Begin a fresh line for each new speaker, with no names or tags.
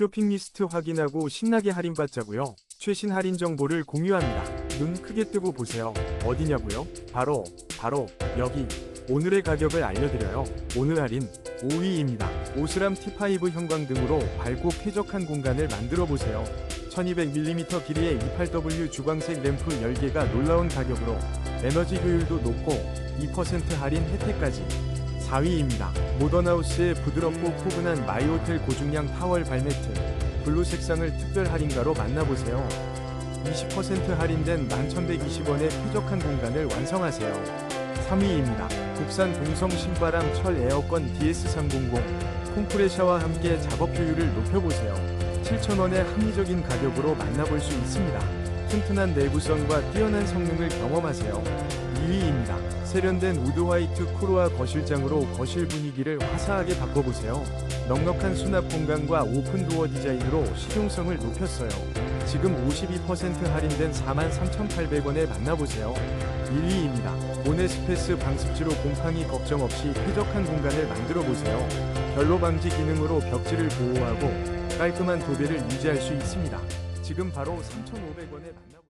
쇼핑 리스트 확인하고 신나게 할인받자고요. 최신 할인 정보를 공유합니다. 눈 크게 뜨고 보세요. 어디냐고요? 바로 바로 여기. 오늘의 가격을 알려드려요. 오늘 할인 5위입니다. 오스람 T5 형광등으로 밝고 쾌적한 공간을 만들어 보세요. 1200mm 길이의 28W 주광색 램프 10개가 놀라운 가격으로 에너지 효율도 높고 2% 할인 혜택까지 4위입니다. 모던하우스의 부드럽고 포근한 마이호텔 고중량 타월 발매트 블루 색상을 특별 할인가로 만나보세요. 20% 할인된 11,120원의 쾌적한 공간을 완성하세요. 3위입니다. 국산 동성 신바람 철 에어컨 DS300 컴프레셔와 함께 작업 효율을 높여보세요. 7,000원의 합리적인 가격으로 만나볼 수 있습니다. 튼튼한 내구성과 뛰어난 성능을 경험하세요. 2위입니다. 세련된 우드 화이트 코로아 거실장으로 거실 분위기를 화사하게 바꿔보세요. 넉넉한 수납 공간과 오픈 도어 디자인으로 실용성을 높였어요. 지금 52% 할인된 43,800원에 만나보세요. 1위입니다. 모네스페스 방습지로 곰팡이 걱정 없이 쾌적한 공간을 만들어 보세요. 결로 방지 기능으로 벽지를 보호하고 깔끔한 도배를 유지할 수 있습니다. 지금 바로 3,500원에 만나보세요.